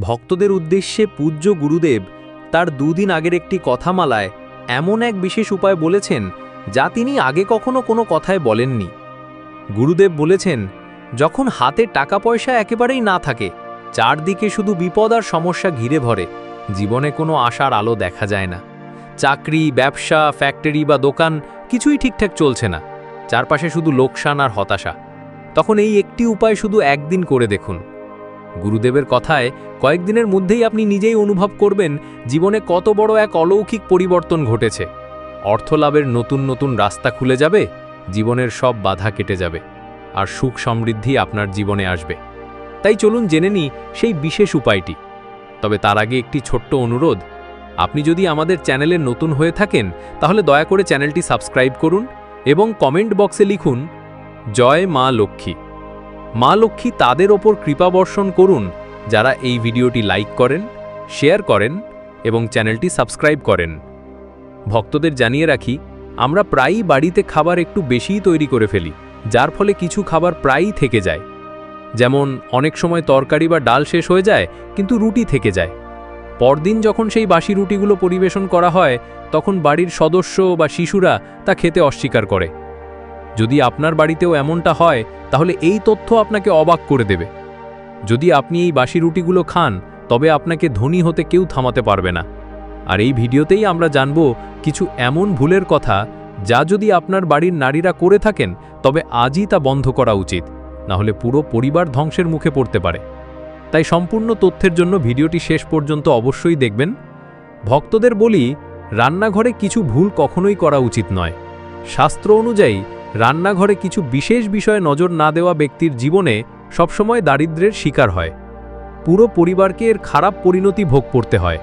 ভক্তদের উদ্দেশ্যে পূজ্য গুরুদেব তার দুদিন আগের একটি কথামালায় এমন এক বিশেষ উপায় বলেছেন যা তিনি আগে কখনো কোনো কথায় বলেননি। গুরুদেব বলেছেন, যখন হাতে টাকা পয়সা একেবারেই না থাকে, চারদিকে শুধু বিপদ আর সমস্যা ঘিরে ভরে, জীবনে কোনো আশার আলো দেখা যায় না। চাকরি, ব্যবসা, ফ্যাক্টরি বা দোকান কিছুই ঠিকঠাক চলছে না, চারপাশে শুধু লোকসান আর হতাশা। তখন এই একটি উপায় শুধু একদিন করে দেখুন। গুরুদেবের কথায় কয়েকদিনের মধ্যেই আপনি নিজেই অনুভব করবেন জীবনে কত বড় এক অলৌকিক পরিবর্তন ঘটেছে। অর্থলাভের নতুন নতুন রাস্তা খুলে যাবে, জীবনের সব বাধা কেটে যাবে, আর সুখ সমৃদ্ধি আপনার জীবনে আসবে। তাই চলুন জেনে নিই সেই বিশেষ উপায়টি। তবে তার আগে একটি ছোট্ট অনুরোধ, আপনি যদি আমাদের চ্যানেলে নতুন হয়ে থাকেন, তাহলে দয়া করে চ্যানেলটি সাবস্ক্রাইব করুন এবং কমেন্ট বক্সে লিখুন, জয় মা লক্ষ্মী। মা লক্ষ্মী তাদের ওপর কৃপা বর্ষণ করুন, যারা এই ভিডিওটি লাইক করেন, শেয়ার করেন এবং চ্যানেলটি সাবস্ক্রাইব করেন। ভক্তদের জানিয়ে রাখি, আমরা প্রায়ই বাড়িতে খাবার একটু বেশিই তৈরি করে ফেলি, যার ফলে কিছু খাবার প্রায়ই থেকে যায়। যেমন, অনেক সময় তরকারি বা ডাল শেষ হয়ে যায়, কিন্তু রুটি থেকে যায়। পরদিন যখন সেই বাসি রুটিগুলো পরিবেশন করা হয়, তখন বাড়ির সদস্য বা শিশুরা তা খেতে অস্বীকার করে। যদি আপনার বাড়িতেও এমনটা হয়, তাহলে এই তথ্য আপনাকে অবাক করে দেবে। যদি আপনি এই বাসি রুটিগুলো খান, তবে আপনাকে ধনী হতে কেউ থামাতে পারবে না। আর এই ভিডিওতেই আমরা জানব কিছু এমন ভুলের কথা, যা যদি আপনার বাড়ির নারীরা করে থাকেন, তবে আজই তা বন্ধ করা উচিত না হলে পুরো পরিবার ধ্বংসের মুখে পড়তে পারে। তাই সম্পূর্ণ তথ্যের জন্য ভিডিওটি শেষ পর্যন্ত অবশ্যই দেখবেন। ভক্তদের বলি, রান্নাঘরে কিছু ভুল কখনোই করা উচিত নয়। শাস্ত্র অনুযায়ী রান্নাঘরে কিছু বিশেষ বিষয়ে নজর না দেওয়া ব্যক্তির জীবনে সবসময় দারিদ্র্যের শিকার হয়। পুরো পরিবারকে এর খারাপ পরিণতি ভোগ করতে হয়।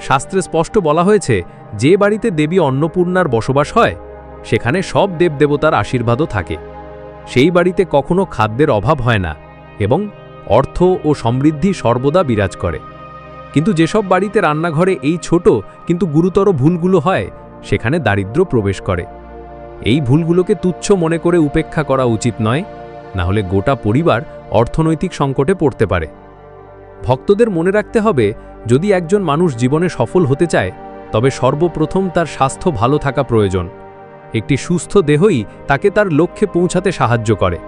শাস্ত্রে স্পষ্ট বলা হয়েছে, যে বাড়িতে দেবী অন্নপূর্ণার বসবাস হয়, সেখানে সব দেবদেবতার আশীর্বাদও থাকে। সেই বাড়িতে কখনো খাদ্যের অভাব হয় না এবং অর্থ ও সমৃদ্ধি সর্বদা বিরাজ করে। কিন্তু যেসব বাড়িতে রান্নাঘরে এই ছোট কিন্তু গুরুতর ভুলগুলো হয়, সেখানে দারিদ্র্য প্রবেশ করে। এই ভুলগুলোকে তুচ্ছ মনে করে উপেক্ষা করা উচিত নয়, না হলে গোটা পরিবার অর্থনৈতিক সংকটে পড়তে পারে। ভক্তদের মনে রাখতে হবে, যদি একজন মানুষ জীবনে সফল হতে চায়, তবে সর্বপ্রথম তার স্বাস্থ্য ভালো থাকা প্রয়োজন। একটি সুস্থ দেহই তাকে তার লক্ষ্যে পৌঁছাতে সাহায্য করে।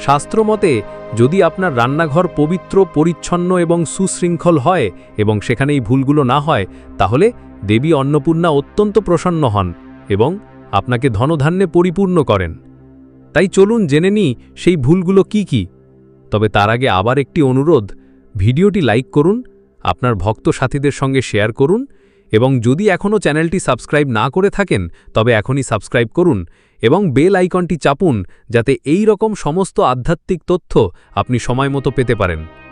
শাস্ত্রমতে, যদি আপনার রান্নাঘর পবিত্র, পরিচ্ছন্ন এবং সুশৃঙ্খল হয় এবং সেখানে এই ভুলগুলো না হয়, তাহলে দেবী অন্নপূর্ণা অত্যন্ত প্রসন্ন হন এবং আপনাকে ধনধান্যে পরিপূর্ণ করেন। তাই চলুন জেনে নিই সেই ভুলগুলো কি কি। তবে তার আগে আবার একটি অনুরোধ, ভিডিওটি লাইক করুন, আপনার ভক্ত সাথীদের সঙ্গে শেয়ার করুন এবং যদি এখনও চ্যানেলটি সাবস্ক্রাইব না করে থাকেন, তবে এখনই সাবস্ক্রাইব করুন এবং বেল আইকনটি চাপুন যাতে এই রকম সমস্ত আধ্যাত্মিক তথ্য আপনি সময় মতো পেতে পারেন।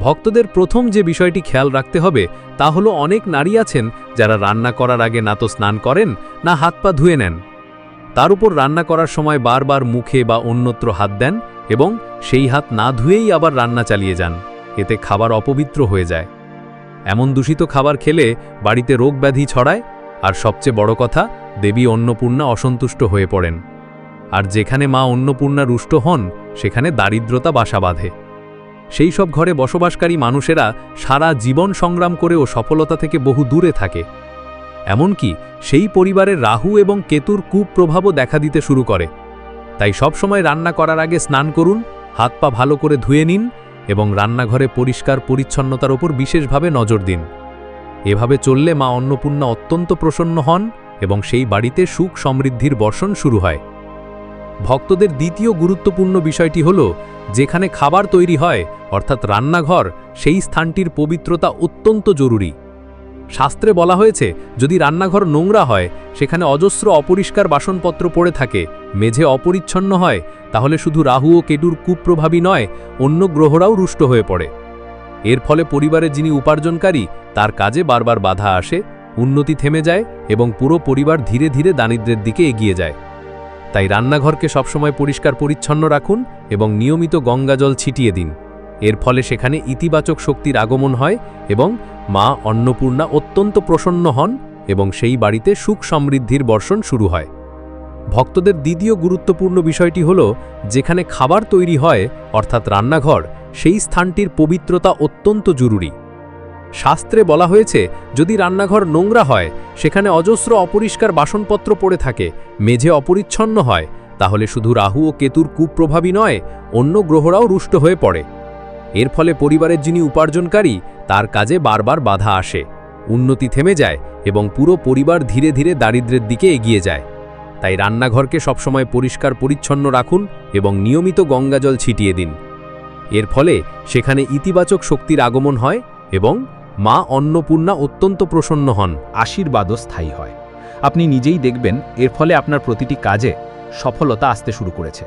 ভক্তদের প্রথম যে বিষয়টি খেয়াল রাখতে হবে তা হলো অনেক নারী আছেন যারা রান্না করার আগে না তো স্নান করেন, না হাত পা ধুয়ে নেন। তার উপর রান্না করার সময় বারবার মুখে বা অন্যত্র হাত দেন এবং সেই হাত না ধুয়েই আবার রান্না চালিয়ে যান। এতে খাবার অপবিত্র হয়ে যায়। এমন দূষিত খাবার খেলে বাড়িতে রোগ ব্যাধি ছড়ায় আর সবচেয়ে বড় কথা, দেবী অন্নপূর্ণা অসন্তুষ্ট হয়ে পড়েন। আর যেখানে মা অন্নপূর্ণা রুষ্ট হন, সেখানে দারিদ্রতা বাসা বাঁধে। সেই সব ঘরে বসবাসকারী মানুষেরা সারা জীবন সংগ্রাম করেও সফলতা থেকে বহু দূরে থাকে। এমনকি সেই পরিবারের রাহু এবং কেতুর কুপ্রভাবও দেখা দিতে শুরু করে। তাই সবসময় রান্না করার আগে স্নান করুন, হাত পা ভালো করে ধুয়ে নিন এবং রান্নাঘরে পরিষ্কার পরিচ্ছন্নতার ওপর বিশেষভাবে নজর দিন। এভাবে চললে মা অন্নপূর্ণা অত্যন্ত প্রসন্ন হন এবং সেই বাড়িতে সুখ সমৃদ্ধির বর্ষণ শুরু হয়। ভক্তদের দ্বিতীয় গুরুত্বপূর্ণ বিষয়টি হল, যেখানে খাবার তৈরি হয়, অর্থাৎ রান্নাঘর, সেই স্থানটির পবিত্রতা অত্যন্ত জরুরি। শাস্ত্রে বলা হয়েছে, যদি রান্নাঘর নোংরা হয়, সেখানে অজস্র অপরিষ্কার বাসনপত্র পড়ে থাকে, মেঝে অপরিচ্ছন্ন হয়, তাহলে শুধু রাহু ও কেটুর কুপ্রভাবী নয়, অন্য গ্রহরাও রুষ্ট হয়ে পড়ে। এর ফলে পরিবারে যিনি উপার্জনকারী, তার কাজে বারবার বাধা আসে, উন্নতি থেমে যায় এবং পুরো পরিবার ধীরে ধীরে দারিদ্রের দিকে এগিয়ে যায়। তাই রান্নাঘরকে সবসময় পরিষ্কার পরিচ্ছন্ন রাখুন এবং নিয়মিত গঙ্গাজল ছিটিয়ে দিন। এর ফলে সেখানে ইতিবাচক শক্তির আগমন হয় এবং মা অন্নপূর্ণা অত্যন্ত প্রসন্ন হন এবং সেই বাড়িতে সুখ সমৃদ্ধির বর্ষণ শুরু হয়। ভক্তদের দ্বিতীয় গুরুত্বপূর্ণ বিষয়টি হল, যেখানে খাবার তৈরি হয়, অর্থাৎ রান্নাঘর, সেই স্থানটির পবিত্রতা অত্যন্ত জরুরি। শাস্ত্রে বলা হয়েছে, যদি রান্নাঘর নোংরা হয়, সেখানে অজস্র অপরিষ্কার বাসনপত্র পড়ে থাকে, মেঝে অপরিচ্ছন্ন হয়, তাহলে শুধু রাহু ও কেতুর কুপ্রভাবই নয়, অন্য গ্রহরাও রুষ্ট হয়ে পড়ে। এর ফলে পরিবারের যিনি উপার্জনকারী, তার কাজে বারবার বাধা আসে। উন্নতি থেমে যায় এবং পুরো পরিবার ধীরে ধীরে দারিদ্র্যের দিকে এগিয়ে যায়। তাই রান্নাঘরকে সবসময় পরিষ্কার পরিচ্ছন্ন রাখুন এবং নিয়মিত গঙ্গাজল ছিটিয়ে দিন। এর ফলে সেখানে ইতিবাচক শক্তির আগমন হয় এবং মা অন্নপূর্ণা অত্যন্ত প্রসন্ন হন, আশীর্বাদও স্থায়ী হয়। আপনি নিজেই দেখবেন, এর ফলে আপনার প্রতিটি কাজে সফলতা আসতে শুরু করেছে।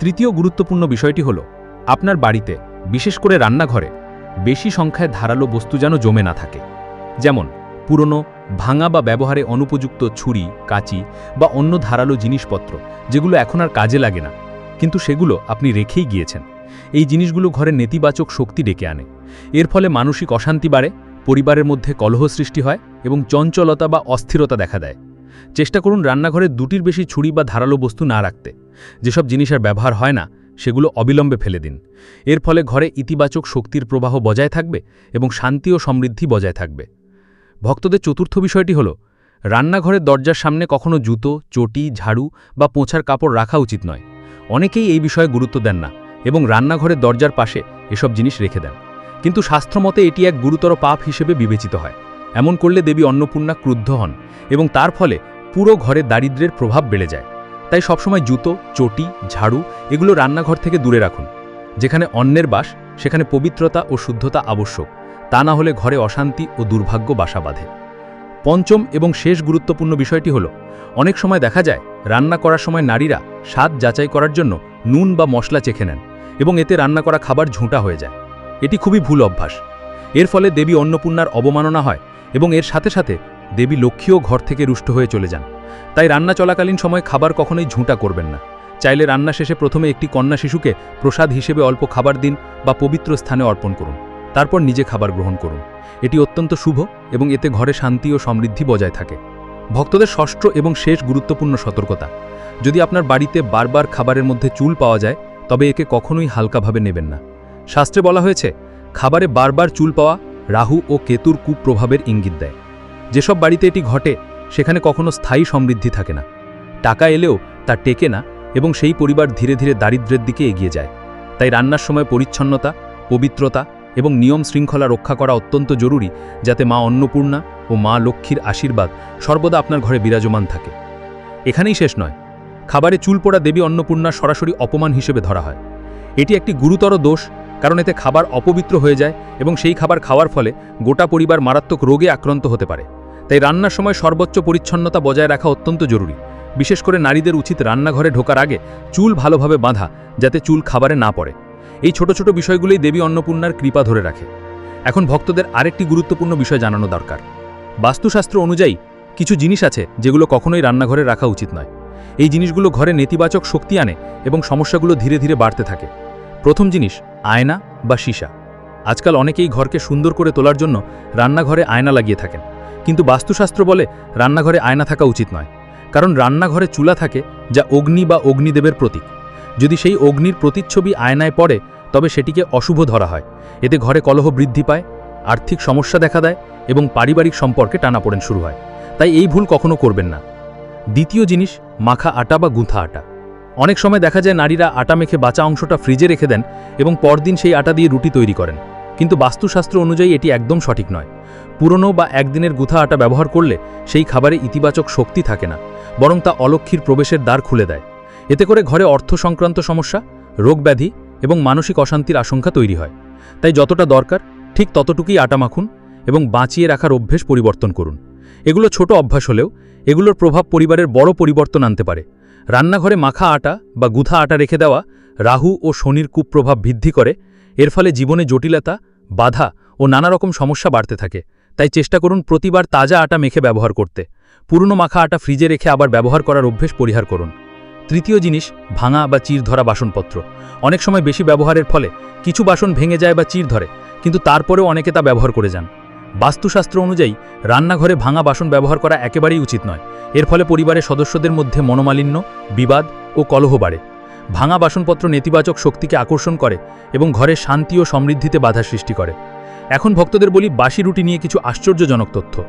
তৃতীয় গুরুত্বপূর্ণ বিষয়টি হল, আপনার বাড়িতে, বিশেষ করে রান্নাঘরে, বেশি সংখ্যায় ধারালো বস্তু যেন জমে না থাকে। যেমন, পুরনো, ভাঙা বা ব্যবহারে অনুপযুক্ত ছুরি, কাঁচি বা অন্য ধারালো জিনিসপত্র, যেগুলো এখন আর কাজে লাগে না। কিন্তু সেগুলো আপনি রেখেই গিয়েছেন। এই জিনিসগুলো ঘরে নেতিবাচক শক্তি ডেকে আনে। এর ফলে মানসিক অশান্তি বাড়ে, পরিবারের মধ্যে কলহ সৃষ্টি হয় এবং চঞ্চলতা বা অস্থিরতা দেখা দেয়। চেষ্টা করুন রান্নাঘরে দুটির বেশি ছুরি বা ধারালো বস্তু না রাখতে। যেসব জিনিসের ব্যবহার হয় না, সেগুলো অবিলম্বে ফেলে দিন। এর ফলে ঘরে ইতিবাচক শক্তির প্রবাহ বজায় থাকবে এবং শান্তি ও সমৃদ্ধি বজায় থাকবে। ভক্তদের চতুর্থ বিষয়টি হল, রান্নাঘরের দরজার সামনে কখনো জুতো, চটি, ঝাড়ু বা পোঁছার কাপড় রাখা উচিত নয়। অনেকেই এই বিষয়ে গুরুত্ব দেন না এবং রান্নাঘরের দরজার পাশে এসব জিনিস রেখে দেন। কিন্তু শাস্ত্রমতে এটি এক গুরুতর পাপ হিসেবে বিবেচিত হয়। এমন করলে দেবী অন্নপূর্ণা ক্রুদ্ধ হন এবং তার ফলে পুরো ঘরে দারিদ্র্যের প্রভাব বেড়ে যায়। তাই সবসময় জুতো, চটি, ঝাড়ু এগুলো রান্নাঘর থেকে দূরে রাখুন, যেখানে অন্যের বাস, সেখানে পবিত্রতা ও শুদ্ধতা আবশ্যক, তা না হলে ঘরে অশান্তি ও দুর্ভাগ্য বাসা বাঁধে। পঞ্চম এবং শেষ গুরুত্বপূর্ণ বিষয়টি হল, অনেক সময় দেখা যায়, রান্না করার সময় নারীরা স্বাদ যাচাই করার জন্য নুন বা মশলা চেখে নেন এবং এতে রান্না করা খাবার ঝুঁটা হয়ে যায়। এটি খুবই ভুল অভ্যাস। এর ফলে দেবী অন্নপূর্ণার অবমাননা হয় এবং এর সাথে সাথে দেবী লক্ষ্মীও ঘর থেকে রুষ্ট হয়ে চলে যান। তাই রান্না চলাকালীন সময় খাবার কখনোই ঝুঁটা করবেন না। চাইলে রান্না শেষে প্রথমে একটি কন্যা শিশুকে প্রসাদ হিসেবে অল্প খাবার দিন বা পবিত্র স্থানে অর্পণ করুন। তারপর নিজে খাবার গ্রহণ করুন। এটি অত্যন্ত শুভ এবং এতে ঘরে শান্তি ও সমৃদ্ধি বজায় থাকে। ভক্তদের ষষ্ঠ এবং শেষ গুরুত্বপূর্ণ সতর্কতা। যদি আপনার বাড়িতে বারবার খাবারের মধ্যে চুল পাওয়া যায়, তবে একে কখনোই হালকাভাবে নেবেন না। শাস্ত্রে বলা হয়েছে, খাবারে বারবার চুল পাওয়া রাহু ও কেতুর কুপ্রভাবের ইঙ্গিত দেয়। যেসব বাড়িতে এটি ঘটে, সেখানে কখনো স্থায়ী সমৃদ্ধি থাকে না। টাকা এলেও তা টেকে না এবং সেই পরিবার ধীরে ধীরে দারিদ্র্যের দিকে এগিয়ে যায়। তাই রান্নার সময় পরিচ্ছন্নতা, পবিত্রতা এবং নিয়ম শৃঙ্খলা রক্ষা করা অত্যন্ত জরুরি, যাতে মা অন্নপূর্ণা ও মা লক্ষ্মীর আশীর্বাদ সর্বদা আপনার ঘরে বিরাজমান থাকে। এখানেই শেষ নয়, খাবারে চুল পোড়া দেবী অন্নপূর্ণা সরাসরি অপমান হিসেবে ধরা হয়। এটি একটি গুরুতর দোষ কারণ এতে খাবার অপবিত্র হয়ে যায় এবং সেই খাবার খাওয়ার ফলে গোটা পরিবার মারাত্মক রোগে আক্রান্ত হতে পারে। তাই রান্নার সময় সর্বোচ্চ পরিচ্ছন্নতা বজায় রাখা অত্যন্ত জরুরি। বিশেষ করে নারীদের উচিত রান্নাঘরে ঢোকার আগে চুল ভালোভাবে বাঁধা যাতে চুল খাবারে না পড়ে। এই ছোট ছোট বিষয়গুলোই দেবী অন্নপূর্ণার কৃপা ধরে রাখে। এখন ভক্তদের আরেকটি গুরুত্বপূর্ণ বিষয় জানানো দরকার। বাস্তুশাস্ত্র অনুযায়ী কিছু জিনিস আছে যেগুলো কখনোই রান্নাঘরে রাখা উচিত নয়। এই জিনিসগুলো ঘরে নেতিবাচক শক্তি আনে এবং সমস্যাগুলো ধীরে ধীরে বাড়তে থাকে। প্রথম জিনিস, আয়না বা সীসা। আজকাল অনেকেই ঘরকে সুন্দর করে তোলার জন্য রান্নাঘরে আয়না লাগিয়ে থাকেন। কিন্তু বাস্তুশাস্ত্র বলে রান্নাঘরে আয়না থাকা উচিত নয়। কারণ রান্নাঘরে চুলা থাকে যা অগ্নি বা অগ্নিদেবের প্রতীক। যদি সেই অগ্নির প্রতিচ্ছবি আয়নায় পড়ে, তবে সেটিকে অশুভ ধরা হয়। এতে ঘরে কলহ বৃদ্ধি পায়, আর্থিক সমস্যা দেখা দেয় এবং পারিবারিক সম্পর্কে টানাপোড়েন শুরু হয়। তাই এই ভুল কখনো করবেন না। দ্বিতীয় জিনিস, মাখা আটা বা গুঁথা আটা। অনেক সময় দেখা যায় নারীরা আটা মেখে বাঁচা অংশটা ফ্রিজে রেখে দেন এবং পরদিন সেই আটা দিয়ে রুটি তৈরি করেন। কিন্তু বাস্তুশাস্ত্র অনুযায়ী এটি একদম সঠিক নয়। পুরনো বা একদিনের গুঁথা আটা ব্যবহার করলে সেই খাবারে ইতিবাচক শক্তি থাকে না, বরং তা অলক্ষীর প্রবেশের দ্বার খুলে দেয়। এতে করে ঘরে অর্থ সংক্রান্ত সমস্যা রোগব্যাধি এবং মানসিক অশান্তির আশঙ্কা তৈরি হয়। তাই যতটা দরকার, ঠিক ততটুকুই আটা মাখুন এবং বাঁচিয়ে রাখার অভ্যেস পরিবর্তন করুন। এগুলো ছোট অভ্যাস হলেও এগুলোর প্রভাব পরিবারের বড় পরিবর্তন আনতে পারে। রান্নাঘরে মাখা আটা বা গুথা আটা রেখে দেওয়া রাহু ও শনির কুপ্রভাব বৃদ্ধি করে, এর ফলে জীবনে জটিলতা, বাধা ও নানা রকম সমস্যা বাড়তে থাকে। তাই চেষ্টা করুন প্রতিবার তাজা আটা মেখে ব্যবহার করতে। পুরনো মাখা আটা ফ্রিজে রেখে আবার ব্যবহার করার অভ্যেস পরিহার করুন। তৃতীয় জিনিস, ভাঙা বা চির ধরা বাসনপত্র। অনেক সময় বেশি ব্যবহারের ফলে কিছু বাসন ভেঙে যায় বা চির ধরে, কিন্তু তারপরেও অনেকে তা ব্যবহার করে যান। বাস্তুশাস্ত্র অনুযায়ী, রান্নাঘরে ভাঙা বাসন ব্যবহার করা একেবারেই উচিত নয়। এর ফলে পরিবারের সদস্যদের মধ্যে মনোমালিন্য, বিবাদ ও কলহ বাড়ে। ভাঙা বাসনপত্র নেতিবাচক শক্তিকে আকর্ষণ করে এবং ঘরের শান্তি ও সমৃদ্ধিতে বাধা সৃষ্টি করে। এখন ভক্তদের বলি বাসি রুটি নিয়ে কিছু আশ্চর্যজনক তথ্য।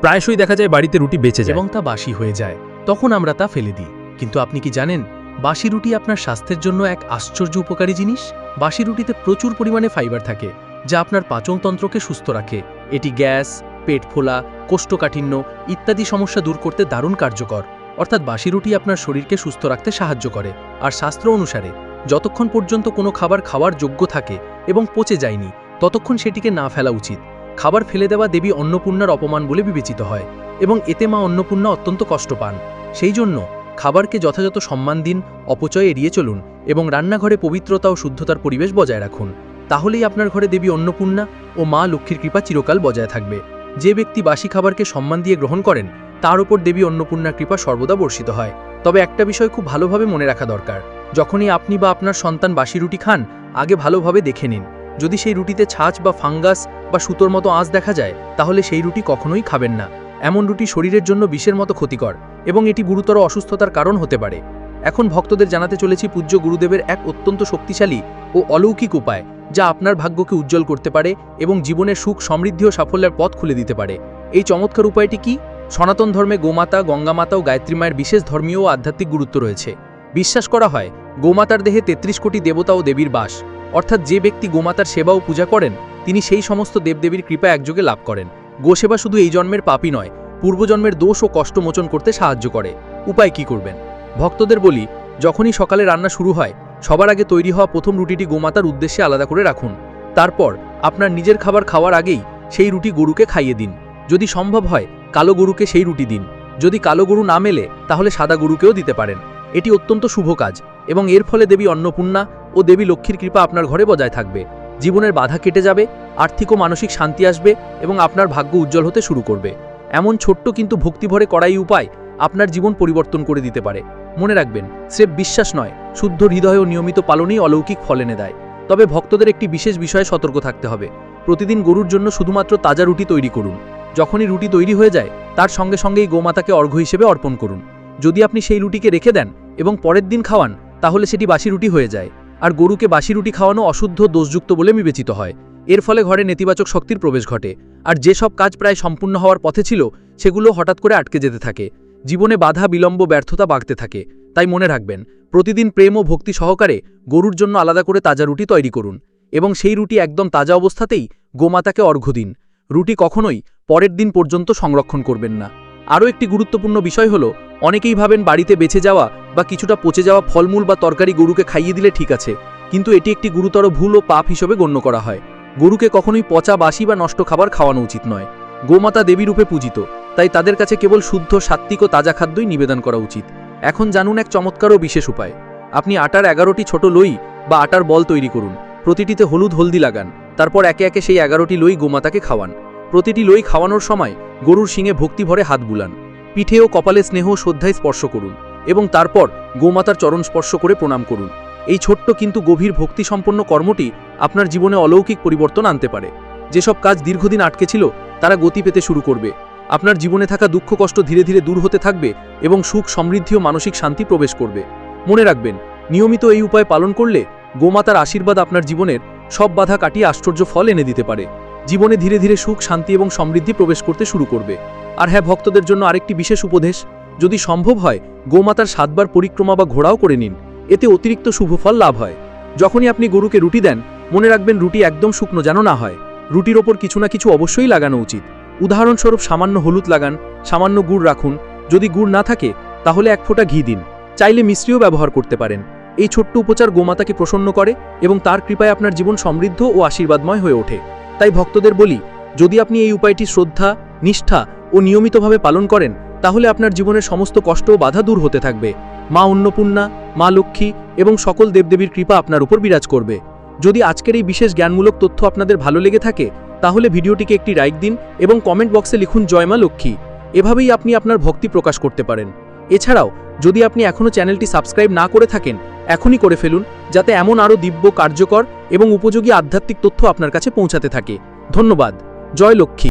প্রায়শই দেখা যায় বাড়িতে রুটি বেঁচে যায়। এবং তা বাসি হয়ে যায়। তখন আমরা তা ফেলে দিই। কিন্তু আপনি কি জানেন, বাসি রুটি আপনার স্বাস্থ্যের জন্য এক আশ্চর্য উপকারী জিনিস? বাসি রুটিতে প্রচুর পরিমাণে ফাইবার থাকে, যা আপনার পাচনতন্ত্রকে সুস্থ রাখে। এটি গ্যাস পেট ফোলা, কোষ্ঠকাঠিন্য ইত্যাদি সমস্যা দূর করতে দারুণ কার্যকর। অর্থাৎ বাসি রুটি আপনার শরীরকে সুস্থ রাখতে সাহায্য করে। আর শাস্ত্র অনুসারে, যতক্ষণ পর্যন্ত কোনো খাবার খাওয়ার যোগ্য থাকে এবং পচে যায়নি, ততক্ষণ সেটিকে না ফেলা উচিত। খাবার ফেলে দেওয়া দেবী অন্নপূর্ণার অপমান বলে বিবেচিত হয় এবং এতে মা অন্নপূর্ণা অত্যন্ত কষ্ট পান। সেই জন্য খাবারকে যথাযথ সম্মান দিন, অপচয় এড়িয়ে চলুন এবং রান্নাঘরে পবিত্রতা ও শুদ্ধতার পরিবেশ বজায় রাখুন। তাহলেই আপনার ঘরে দেবী অন্নপূর্ণা ও মা লক্ষ্মীর কৃপা চিরকাল বজায় থাকবে। যে ব্যক্তি বাসি খাবারকে সম্মান দিয়ে গ্রহণ করেন, তার উপর দেবী অন্নপূর্ণার কৃপা সর্বদা বর্ষিত হয়। তবে একটা বিষয় খুব ভালোভাবে মনে রাখা দরকার। যখনই আপনি বা আপনার সন্তান বাসি রুটি খান, আগে ভালোভাবে দেখে নিন। যদি সেই রুটিতে ছাঁচ বা ফাঙ্গাস বা সুতোর মতো আঁচ দেখা যায়, তাহলে সেই রুটি কখনোই খাবেন না। এমন রুটি শরীরের জন্য বিষের মতো ক্ষতিকর এবং এটি গুরুতর অসুস্থতার কারণ হতে পারে। এখন ভক্তদের জানাতে চলেছি, পূজ্য গুরুদেবের এক অত্যন্ত শক্তিশালী ও অলৌকিক উপায়, যা আপনার ভাগ্যকে উজ্জ্বল করতে পারে এবং জীবনের সুখ সমৃদ্ধি ও সাফল্যের পথ খুলে দিতে পারে। এই চমৎকার উপায়টি কি? সনাতন ধর্মে গোমাতা, গঙ্গামাতা ও গায়ত্রী মায়ের বিশেষ ধর্মীয় ও আধ্যাত্মিক গুরুত্ব রয়েছে। বিশ্বাস করা হয়, গোমাতার দেহে তেত্রিশ কোটি দেবতা ও দেবীর বাস। অর্থাৎ যে ব্যক্তি গোমাতার সেবা ও পূজা করেন, তিনি সেই সমস্ত দেবদেবীর কৃপা একযোগে লাভ করেন। গোসেবা শুধু এই জন্মের পাপই নয়, পূর্বজন্মের দোষ ও কষ্ট মোচন করতে সাহায্য করে। উপায় কি করবেন? ভক্তদের বলি, যখনই সকালে রান্না শুরু হয় সবার আগে তৈরি হওয়া প্রথম রুটিটি গোমাতার উদ্দেশ্যে আলাদা করে রাখুন। তারপর আপনার নিজের খাবার খাওয়ার আগেই সেই রুটি গরুকে খাইয়ে দিন। যদি সম্ভব হয়, কালো গরুকে সেই রুটি দিন। যদি কালো গরু না মেলে, তাহলে সাদা গরুকেও দিতে পারেন। এটি অত্যন্ত শুভ কাজ এবং এর ফলে দেবী অন্নপূর্ণা ও দেবী লক্ষ্মীর কৃপা আপনার ঘরে বজায় থাকবে। জীবনের বাধা কেটে যাবে, আর্থিক ও মানসিক শান্তি আসবে এবং আপনার ভাগ্য উজ্জ্বল হতে শুরু করবে। এমন ছোট্ট কিন্তু ভক্তিভরে করাই উপায় আপনার জীবন পরিবর্তন করে দিতে পারে। মনে রাখবেন, স্রেফ বিশ্বাস নয়, শুদ্ধ হৃদয় ও নিয়মিত পালনেই অলৌকিক ফল এনে দেয়। তবে ভক্তদের একটি বিশেষ বিষয়ে সতর্ক থাকতে হবে। প্রতিদিন গরুর জন্য শুধুমাত্র তাজা রুটি তৈরি করুন। যখনই রুটি তৈরি হয়ে যায়, তার সঙ্গে সঙ্গেই গোমাতাকে অর্ঘ্য হিসেবে অর্পণ করুন। যদি আপনি সেই রুটিকে রেখে দেন এবং পরের দিন খাওয়ান, তাহলে সেটি বাসি রুটি হয়ে যায়। আর গরুকে বাসি রুটি খাওয়ানো অশুদ্ধ দোষযুক্ত বলে বিবেচিত হয়। এর ফলে ঘরে নেতিবাচক শক্তির প্রবেশ ঘটে। আর যেসব কাজ প্রায় সম্পূর্ণ হওয়ার পথে ছিল, সেগুলো হঠাৎ করে আটকে যেতে থাকে। জীবনে বাধা, বিলম্ব, ব্যর্থতা বাড়তে থাকে। তাই মনে রাখবেন, প্রতিদিন প্রেম ও ভক্তি সহকারে গরুর জন্য আলাদা করে তাজা রুটি তৈরি করুন এবং সেই রুটি একদম তাজা অবস্থাতেই গোমাতাকে অর্ঘ্য দিন। রুটি কখনোই পরের দিন পর্যন্ত সংরক্ষণ করবেন না। আরও একটি গুরুত্বপূর্ণ বিষয় হলো, অনেকেই ভাবেন বাড়িতে বেঁচে যাওয়া বা কিছুটা পচে যাওয়া ফলমূল বা তরকারি গরুকে খাইয়ে দিলে ঠিক আছে, কিন্তু এটি একটি গুরুতর ভুল ও পাপ হিসেবে গণ্য করা হয়। গরুকে কখনোই পচা বাসি বা নষ্ট খাবার খাওয়ানো উচিত নয়। গোমাতা দেবী রূপে পূজিত। তাই তাদের কাছে কেবল শুদ্ধ সাত্ত্বিক ও তাজা খাদ্যই নিবেদন করা উচিত। এখন জানুন এক চমৎকার ও বিশেষ উপায়। আপনি আটার এগারোটি ছোট লই বা আটার বল তৈরি করুন। প্রতিটিতে হলুদ হলদি লাগান। তারপর একে একে সেই এগারোটি লই গোমাতাকে খাওয়ান। প্রতিটি লই খাওয়ানোর সময় গরুর শিঙে ভক্তি ভরে হাত বুলান। পিঠে ও কপালে স্নেহ শ্রদ্ধায় স্পর্শ করুন এবং তারপর গোমাতার চরণ স্পর্শ করে প্রণাম করুন। এই ছোট্ট কিন্তু গভীর ভক্তিসম্পন্ন কর্মটি আপনার জীবনে অলৌকিক পরিবর্তন আনতে পারে। যেসব কাজ দীর্ঘদিন আটকে ছিল, তারা গতি পেতে শুরু করবে। আপনার জীবনে থাকা দুঃখ কষ্ট ধীরে ধীরে দূর হতে থাকবে এবং সুখ, সমৃদ্ধি ও মানসিক শান্তি প্রবেশ করবে। মনে রাখবেন, নিয়মিত এই উপায় পালন করলে গোমাতার আশীর্বাদ আপনার জীবনের সব বাধা কাটিয়ে আশ্চর্য ফল এনে দিতে পারে। জীবনে ধীরে ধীরে সুখ, শান্তি এবং সমৃদ্ধি প্রবেশ করতে শুরু করবে। আর হ্যাঁ ভক্তদের জন্য আরেকটি বিশেষ উপদেশ, যদি সম্ভব হয়, গোমাতার সাতবার পরিক্রমা বা ঘোড়াও করে নিন। এতে অতিরিক্ত শুভ ফল লাভ হয়। যখনই আপনি গরুকে রুটি দেন, মনে রাখবেন রুটি একদম শুকনো যেন না হয়। রুটির ওপর কিছু না কিছু অবশ্যই লাগানো উচিত। উদাহরণস্বরূপ সামান্য হলুদ লাগান, সামান্য গুড় রাখুন। যদি গুড় না থাকে, তাহলে এক ফোঁটা ঘি দিন। চাইলে মিশ্রিও ব্যবহার করতে পারেন। এই ছোট্ট উপচার গোমাতাকে প্রসন্ন করে এবং তার কৃপায় আপনার জীবন সমৃদ্ধ ও আশীর্বাদময় হয়ে ওঠে। তাই ভক্তদের বলি, যদি আপনি এই উপায়টি শ্রদ্ধা, নিষ্ঠা ও নিয়মিতভাবে পালন করেন, তাহলে আপনার জীবনের সমস্ত কষ্ট ও বাধা দূর হতে থাকবে। মা অন্নপূর্ণা, মা লক্ষ্মী এবং সকল দেবদেবীর কৃপা আপনার উপর বিরাজ করবে। যদি আজকের এই বিশেষ জ্ঞানমূলক তথ্য আপনাদের ভালো লেগে থাকে, তাহলে ভিডিওটিকে একটি লাইক দিন এবং কমেন্ট বক্সে লিখুন জয়মা লক্ষ্মী। এভাবেই আপনি আপনার ভক্তি প্রকাশ করতে পারেন। এছাড়াও, যদি আপনি এখনও চ্যানেলটি সাবস্ক্রাইব না করে থাকেন, এখনই করে ফেলুন, যাতে এমন আরও দিব্য, কার্যকর এবং উপযোগী আধ্যাত্মিক তথ্য আপনার কাছে পৌঁছাতে থাকে। ধন্যবাদ। জয় লক্ষ্মী।